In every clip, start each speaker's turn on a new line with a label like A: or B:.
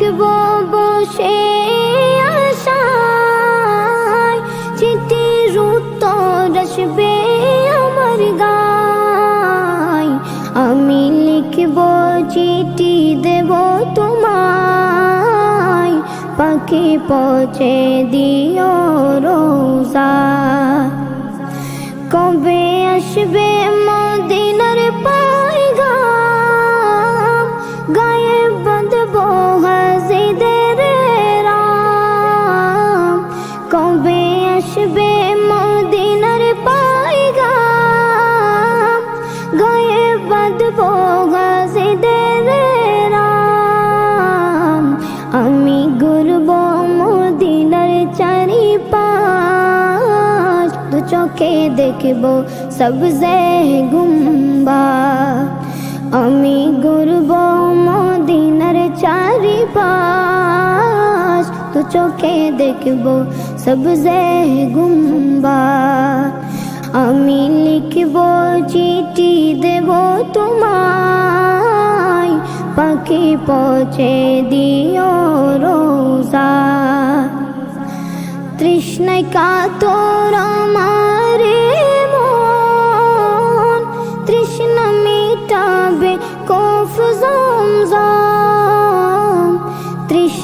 A: তাকব বসে আশায়। চিঠির উত্তর আসবে আমার গায়। আমি লিখব চিঠি, দেব তোমায়। পাখি পৌঁছে দিও রোজা। কবে আসবে চোখে দেখব সবজে গুম্বা আমি ঘুরব মদিনার চারি পাঁচ দু চোখে দেখব সবজে গুম্বা আমি লিখব চিঠি দেব তোমায় পাখি পৌঁছে দিও রোজা তৃষ্ণায় কাতর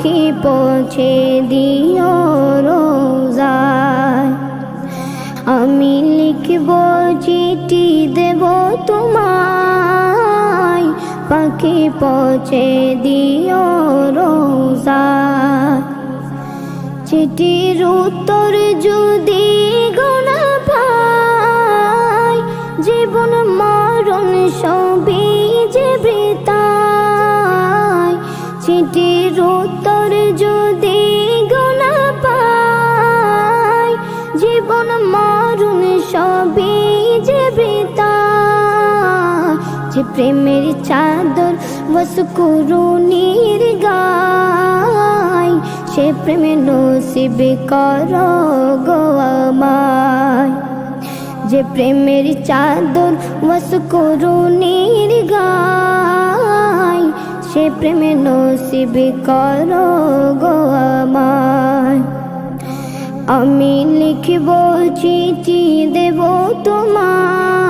A: পাখি পৌঁছে দিও রোজায়। আমি লিখব চিঠি দেব তোমায়। পাখি পৌঁছে দিও রোজা চিঠির উত্তর যদি গোনা পাই, জীবন মরণ সবই যে বৃতায় চিঠির উত্তর যে প্রেমের চাদর বস করুণীর গায়। সে প্রেমে নসিব কর গো যে প্রেমের চাদর বস করুণীর গায়। সে প্রেমে নসিব কর গো আমি লিখব চিঠি দেব তোমায়।